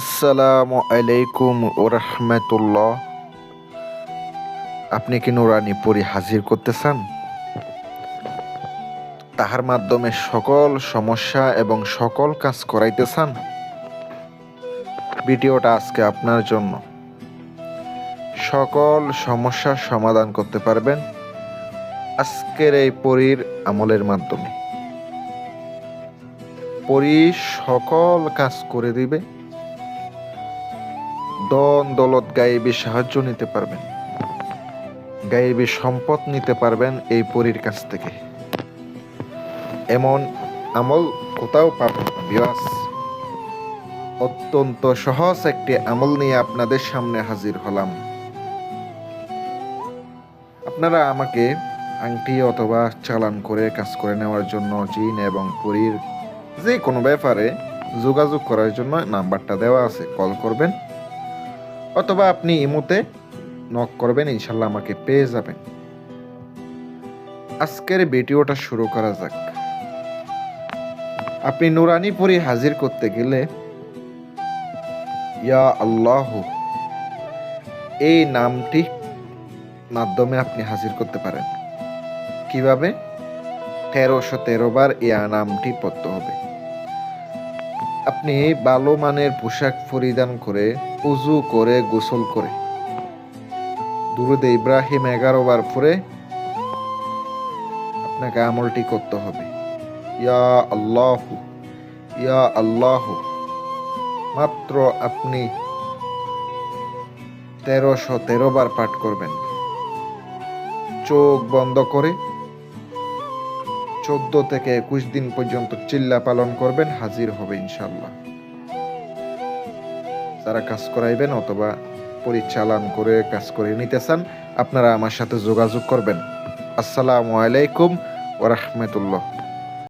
আসসালামু আলাইকুম ও রহমতুল্লাহ। আপনি কি নুরানি পরি হাজির করতে চান তাহার মাধ্যমে সকল সমস্যা এবং সকল কাজ করাইতে চান ভিডিওটা আজকে আপনার জন্য। সকল সমস্যার সমাধান করতে পারবেন আজকের এই পরীর আমলের মাধ্যমে। পরি সকল কাজ করে দিবে। দন দলত গায়েবী সাহায্য নিতে পারবেন। গায়েবী সম্পদ নিতে পারবেন এই পরীর কাছ থেকে। এমন আমল কোথাও পাবেন বিয়াস। অত্যন্ত সহজ একটি আমল নিয়ে আপনাদের সামনে হাজির হলাম। আপনারা আমাকে আংটি অথবা চালান করে কাজ করে নেওয়ার জন্য জিন এবং পরীর যে কোনো ব্যাপারে যোগাযোগ করার জন্য নাম্বারটা দেওয়া আছে, কল করবেন। অথবা আপনি ইমোতে নক করবেন, ইনশাল্লাহ আমাকে পেয়ে যাবেন। আজকের ভিডিওটা শুরু করা যাক। আপনি নুরানি পরি হাজির করতে গেলে, ইয়া আল্লাহ, এই নামটি মাধ্যমে আপনি হাজির করতে পারেন। কীভাবে? তেরোশো তেরো বার ইয়া নামটি পড়তে হবে। আপনি ভালো মানের পোশাক পরিধান করে, উজু করে, গোসল করে। দুরুদে ইব্রাহিম এগারো বার পরে আপনাকে আমলটি করতে হবে। ইয়া আল্লাহ ইয়া আল্লাহ, মাত্র আপনি তেরোশো তেরো বার পাঠ করবেন। চোখ বন্ধ করে চোদ্দ থেকে একুশ দিন পর্যন্ত চিল্লা পালন করবেন, হাজির হবে ইনশাল্লাহ যারা কাজ করাইবেন অথবা পরিচালন করে কাজ করে নিতে চান, আপনারা আমার সাথে যোগাযোগ করবেন। আসসালামু আলাইকুম ওরহমতুল্লাহ